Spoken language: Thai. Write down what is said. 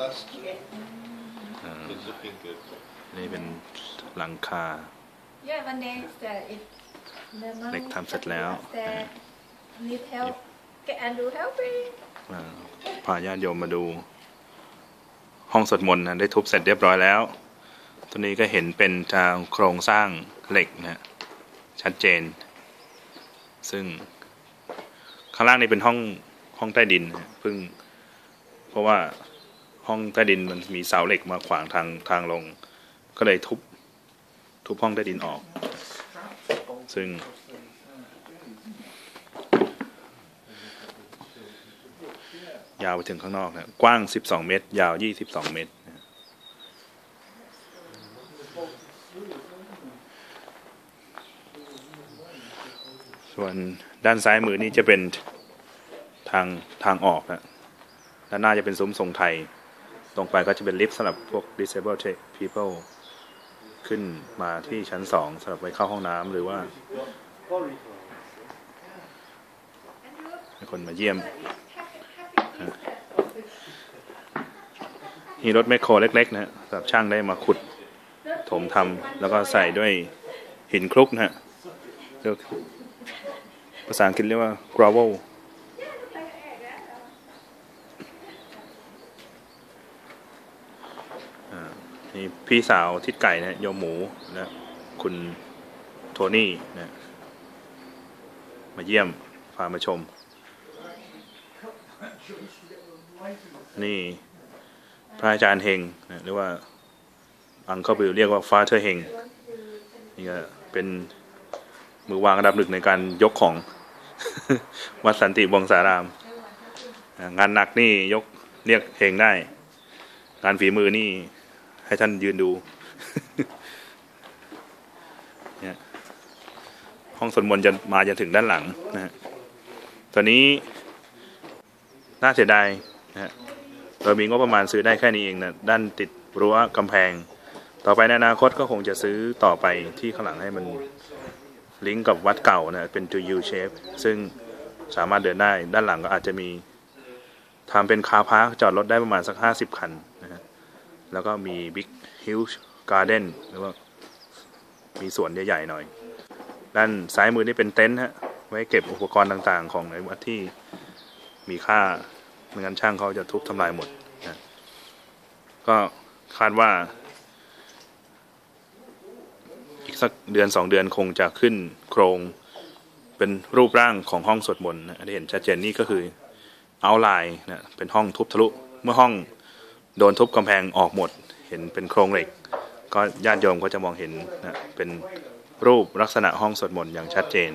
last. อ่า It's looking good. นี่เป็นหลังคา Yeah, one day that if the money เล็กทำเสร็จแล้ว that need help, can Andrew help me? อ่าพาญาติโยมมาดู ห้องสวดมนต์นะได้ทุบเสร็จเรียบร้อยแล้ว ตัวนี้ก็เห็นเป็นทางโครงสร้างเหล็กนะชัดเจน ซึ่งข้างล่างนี้เป็นห้องห้องใต้ดินนะเพิ่ง เพราะว่า ห้องใต้ดินมันมีเสาเหล็กมาขวางทางทางลง ก็เลยทุบทุบห้องใต้ดินออก ซึ่ง ยาวไปถึงข้างนอกนะกว้าง 12 เมตร ยาว 22 เมตรส่วนด้านซ้ายมือนี่จะเป็นทางทางออกนะด้านหน้าจะเป็นซุ้มทรงไทย ตรงไปก็จะเป็นลิฟต์สำหรับพวก disabled people ขึ้นมาที่ชั้นสองสำหรับไว้เข้าห้องน้ำหรือว่าคนมาเยี่ยมมีรถแมคโครเล็ก ๆ นะสำหรับช่างได้มาขุด ถมทำแล้วก็ใส่ด้วยหินคลุกนะฮะเรียกภาษาอังกฤษเรียกว่า gravel นี่พี่สาวทิดไก่นะโยมหมูนะคุณโทนี่นะมาเยี่ยมพามาชม นี่พระอาจารย์เฮงนะหรือว่าอังเคิลบิลเรียกว่าฟาเธอร์เฮงนี่ก็เป็นมือวางอันดับหนึ่งในการยกของ วัดสันติวงศาราม งานหนักนี่ยกเรียกเฮงได้ งานฝีมือนี่ ให้ท่านยืนดูเนี่ยห้องสวดมนต์จะมาจนถึงด้านหลังนะฮะตอนนี้ น่าเสียดายนะฮะเรามีงบประมาณซื้อได้แค่นี้เองนะด้านติดรั้วกำแพง ต่อไปในอนาคตก็คงจะซื้อต่อไปที่ข้างหลังให้มันลิงก์กับวัดเก่านะเป็น to U shape ซึ่งสามารถเดินได้ ด้านหลังก็อาจจะมีทำเป็นคาร์พาร์คจอดรถได้ประมาณสักห้าสิบคันนะฮะ แล้วก็มี Big Huge Garden หรือว่ามีสวนใหญ่ๆหน่อย ด้านซ้ายมือนี่เป็นเต็นท์ฮะ ไว้เก็บอุปกรณ์ต่างๆ ของในวัดที่มีค่าไม่งั้นช่างเขาจะทุบทำลายหมดนะก็คาดว่า อีกสักเดือนสองเดือนคงจะขึ้นโครงเป็นรูปร่างของห้องสวดมนต์นะที่เห็นชัดเจนนี่ก็คือเอาไลน์นะเป็นห้องทุบทะลุ เมื่อห้อง โดนทุบกำแพงออกหมด เห็นเป็นโครงเหล็ก ก็ญาติโยมก็จะมองเห็นนะเป็นรูปลักษณะห้องสวดมนต์อย่างชัดเจน